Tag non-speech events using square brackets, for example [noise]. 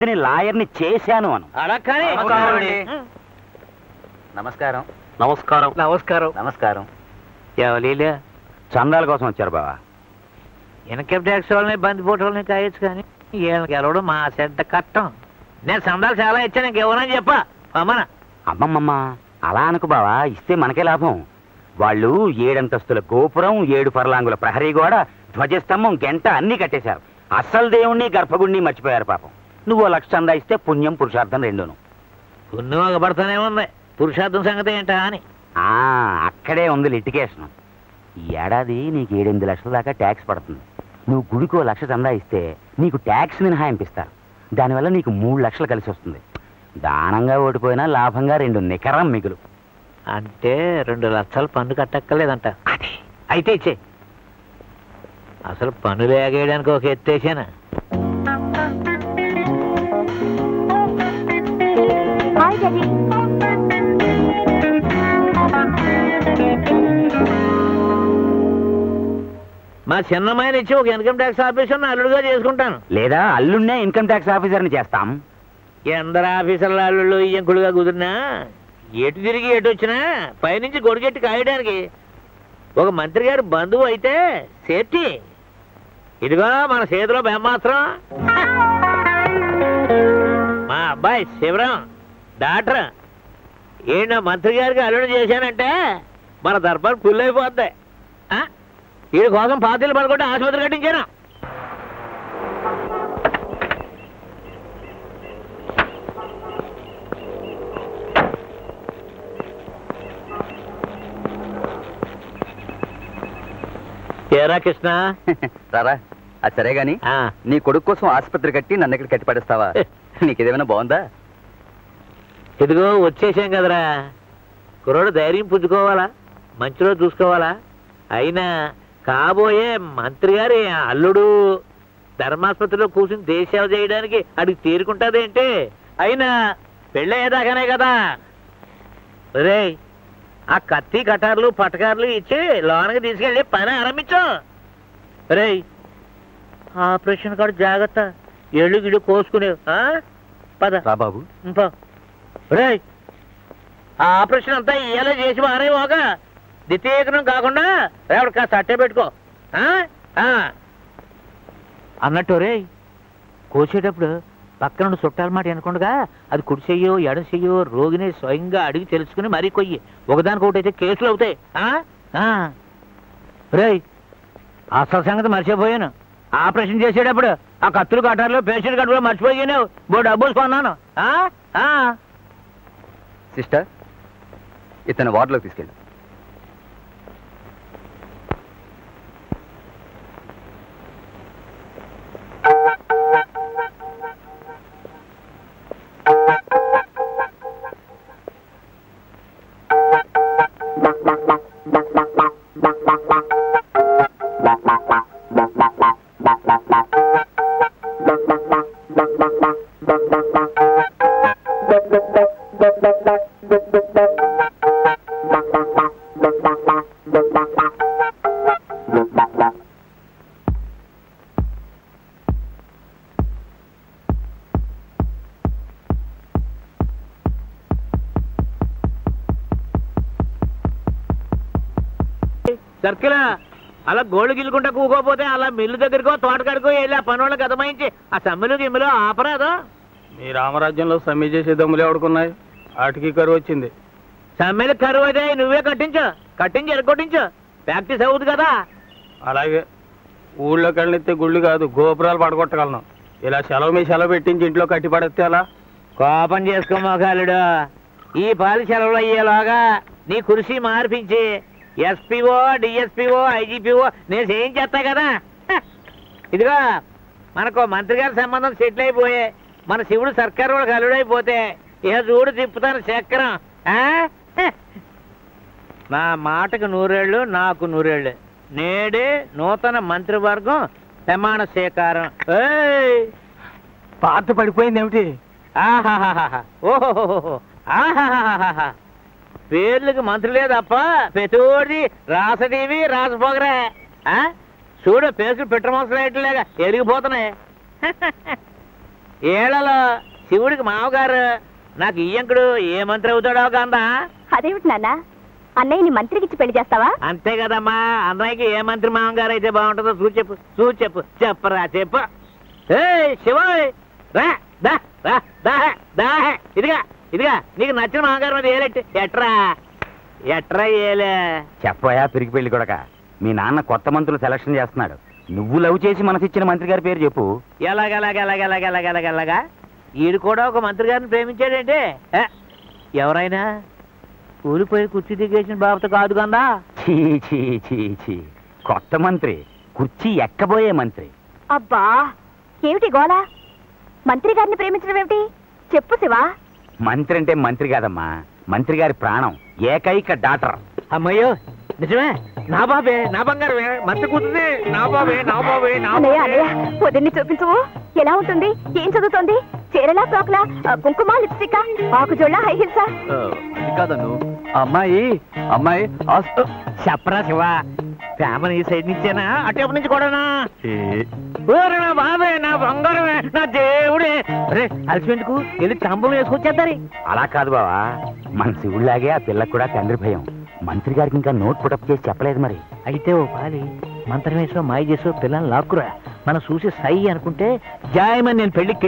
ని లాయర్ని చేశాను అను. అలా కానీ? నమస్కారం అండి. నమస్కారం. నమస్కారం. నమస్కారం. నమస్కారం. ఎవలీలే చందాల కోసం వచ్చారు బావా. ఇన్కమ్ ట్యాక్స్ వాళ్ళని బందిపోటు వాళ్ళని కాయచ్చు కానీ గెలవడం మా చెడ్డ కట్టం నేను సందాలు చాలా ఇచ్చాను ఇంకెవరని చెప్పా. అమ్మన అమ్మమ్మమ్మ అలా అనుకు బావా ఇస్తే మనకే లాభం. వాళ్ళు ఏడంతస్తుల గోపురం ఏడు పర్లాంగుల ప్రహరీ గోడ ధ్వజస్తంభం గంట అన్ని కట్టేశారు. అస్సలు దేవుణ్ణి గర్భగుడిని మర్చిపోయారు పాపం. నువ్వు లక్ష చందా ఇస్తే పుణ్యం పురుషార్థం రెండును. పుణ్యం ఒకబడతానే ఉంది పురుషార్థం సంగతి ఏంటా అని. ఆ అక్కడే ఉంది లిటికేషన్. ఈ ఏడాది నీకు ఏడెనిమిది లక్షల దాకా ట్యాక్స్ పడుతుంది. నువ్వు గుడికి ఓ లక్ష చందా ఇస్తే నీకు ట్యాక్స్ మినహాయింపిస్తారు దానివల్ల నీకు మూడు లక్షలు కలిసి వస్తుంది. దానంగా ఓడిపోయినా లాభంగా రెండు నికరం మిగులు. అంటే రెండు లక్షలు పన్ను కట్టక్కర్లేదంట. అయితే ఇచ్చే. అసలు పన్నులు ఎగేయడానికి ఒక ఎత్తేసాను? మా చిన్నమ్మాయిని ఇచ్చి ఒక ఇన్కమ్ ట్యాక్స్ ఆఫీసర్ అల్లుడుగా చేసుకుంటాను. లేదా అల్లున్నే ఇన్కమ్ ట్యాక్స్ ఆఫీసర్ని చేస్తాం. ఎందరు ఆఫీసర్ల అల్లుళ్ళు ఇంకులుగా కుదిరినా? ఎటు తిరిగి ఎటు వచ్చినా పైనుంచి గొడిగెట్టి కాయడానికి. ఒక మంత్రి గారు బంధువు అయితే సేఫ్టీ. ఇదిగో మన చేతిలో బ్రహ్మాస్త్రం. మా అబ్బాయి శివరాం. డాక్టర్ ఏంటో మంత్రి గారికి అల్లుడు చేశానంటే మన దర్బార్ ఫుల్ అయిపోద్ది. ఆ? వీడి కోసం పాతీలు పడుకుంటే ఆసుపత్రి కట్టించాను. ఏరా కృష్ణ? [laughs] రారా అది సరే గాని ఆ, నీ కొడుకు కోసం ఆసుపత్రి కట్టి నన్ను ఇక్కడ కట్టి పడేస్తావా? [laughs] నీకేదేమైనా బాగుందా? ఇదిగో వచ్చేసాం కదరా. కుర్రోడు ధైర్యం పుచ్చుకోవాలా? మంచిలో చూసుకోవాలా? అయినా కాబోయే మంత్రి గారి అల్లుడు ధర్మాసుపత్రిలో కూర్చుని దేశాలు చేయడానికి అడిగి తీరుకుంటాదేంటి అయినా పెళ్ళయ్యేదాకానే కదా. రే ఆ కత్తి కటార్లు పటకార్లు ఇచ్చి లోనకి తీసుకెళ్ళి పని ఆరంభించు. రే ఆపరేషన్ కాడు జాగ్రత్త. ఎళ్ళు గిళ్ళు కోసుకునేవు ఆ? పద. బాబు. ఆ ఆపరేషన్ అంతా ఇయ్యాలే చేసి మారేమోగా ద్వితీయకరం కాకుండా రేపటి కాస్త అట్టే పెట్టుకో ఆ? ఆ. అన్నట్టు రే కోసేటప్పుడు పక్కన చుట్టాల మాట వినకుండా అది కుడిసెయ్యో ఎడసెయ్యో రోగిని స్వయంగా అడిగి తెలుసుకుని మరీ కొయ్యి ఒకదానికి ఒకటి అయితే కేసులు అవుతాయి ఆ? ఆ. రేయ్ అసలు సంగతి మర్చిపోయాను ఆపరేషన్ చేసేటప్పుడు ఆ కత్తులు కట్టాలో పేషెంట్ కట్టులో మర్చిపోయాను బో డబ్బులు కొన్నాను ఆ? ఆ. సిస్టర్ ఇతను వార్డులోకి తీసుకెళ్ళి. సర్కిల్. అలా గోళ్ళు గిల్లుకుంటా కూకోపోతే అలా మిల్లు దగ్గరకో తోటకాడికో వెళ్ళి ఆ పనులకు అదమాయించి ఆ సమ్మెలు గిమ్మెలు ఆపరాదు మీ రామరాజ్యంలో సమ్మె చేసే దమ్ములు ఎవడుకున్నాయి? ఆటికి కరువు వచ్చింది. సమ్మెలు కరువు అయితే నువ్వే కట్టించు. కట్టించి ఎరగొట్టించు. ప్రాక్టీస్ అవుతుంది కదా. అలాగే ఊళ్ళోకి వెళ్ళితే గుళ్ళు కాదు గోపురాలు పడగొట్టగలను. ఇలా సెలవు మీ సెలవు పెట్టించి ఇంట్లో కట్టి పడేస్తే అలా కోపం చేసుకో మోకాలుడు. ఈ పాలి సెలవులు అయ్యేలాగా నీ కుర్చీ మార్పించి ఎస్పీఓ డిఎస్పీఓ ఐజీపీఓ నేను ఏం చేస్తా కదా! ఇదిగో మనకు మంత్రి గారి సంబంధం సెటిల్ అయిపోయే మన శివుడు సర్కారు వాళ్ళకి అల్లుడైపోతే ఇక చూడు తిప్పుతాను చక్రం! నా మాటకు నూరేళ్ళు నాకు నూరేళ్ళు నేడే నూతన మంత్రివర్గం ప్రమాణ స్వీకారం! పాత పడిపోయింది ఏమిటి ఆహాహాహా. ఓహోహోహో. ఆహాహాహాహా. పేర్లకు మంత్రులే తప్ప పెతోడి రాసటీవి రాసపోగరా. ఆ? చూడు పేసులు పెట్టమవసరం లేక ఎరిగిపోతున్నాయి. [laughs] ఏళ్ళలో శివుడికి మామగారు నాకు ఇయ్యంకుడు ఏ మంత్రి అవుతాడో కందా అదేమిటి నాన్న? అన్నయ్యని మంత్రికిచ్చి పెళ్ళి చేస్తావా? అంతే కదమ్మా. అన్నయ్యకి ఏ మంత్రి మామగారు అయితే బాగుంటుందో చూసి చెప్పు. చూసి చెప్పు. చెప్పరా చెప్పు. ఏ శివోయ్. రా దా రా దా దా ఇదిగా. ఇదిగా నీకు నచ్చిన మామగారు మీద ఏలెట్టు. ఎట్రా? ఎట్రా ఏలే? చెప్పయా పిరికి పెళ్ళి కొడక. మీ నాన్న కొత్త మంత్రులు సెలక్షన్ చేస్తున్నాడు. నువ్వు లవ్ చేసి మనసిచ్చిన మంత్రి గారి పేరు చెప్పు. ఎలాగెలాగెలాగెలాగెలాగెలాగా ఈడు కూడా ఒక మంత్రి గారిని ప్రేమించాడంటే? ఎవరైనా? కూలిపోయి కుర్చీ దిగేసిన బాబుతో కాదు కందా చీ చీ చీ చీ. కొత్త మంత్రి కుర్చీ ఎక్కబోయే మంత్రి. అబ్బా ఏమిటి గోలా? మంత్రి గారిని ప్రేమించడం ఏమిటి? చెప్పు శివా. మంత్రి అంటే మంత్రి కాదమ్మా. మంత్రి గారి ప్రాణం. ఏకైక డాటర్. అమ్మయ్యో నిజమే? నా బాబే నా బంగారమే. మంత్రి కూతురు నా బాబే నా బాబే నా అన్నయ్య బాబే. అన్నయ్య వదిన్ని చూపించవు ఎలా ఉంటుంది? ఏం చదువుతోంది? చీరలా ఫ్రాక్లా? ఆ, కుంకుమ లిప్స్టిక్ ఆకుజోళ్ళ హై హిల్సా? అది కాదన్ను. ఆ అమ్మాయి అమ్మాయి ఆస్- చెప్పరా శివ ఫ్యామిలీ ఈ సైడ్ నుంచేనా అటు నుంచి కూడానా? ఏ, ఓరే నా బాబే నా బంగారమే నా దేవుడే. అరే అలసిపెందుకు వెళ్ళి తంబం వేసుకొచ్చేద్దరి. అలా కాదు బావా. మన శివుడిలాగే ఆ పిల్లకు కూడా తండ్రి భయం. మంత్రి గారికి ఇంకా నోట్ పుటప్ చేసి చెప్పలేదు మరి. అయితే ఓ పాలి మంత్రం వేసో మాయ చేసో పిల్లల్ని లాక్కురా. మనం చూసి సై అనుకుంటే జాయమని నేను పెళ్ళికి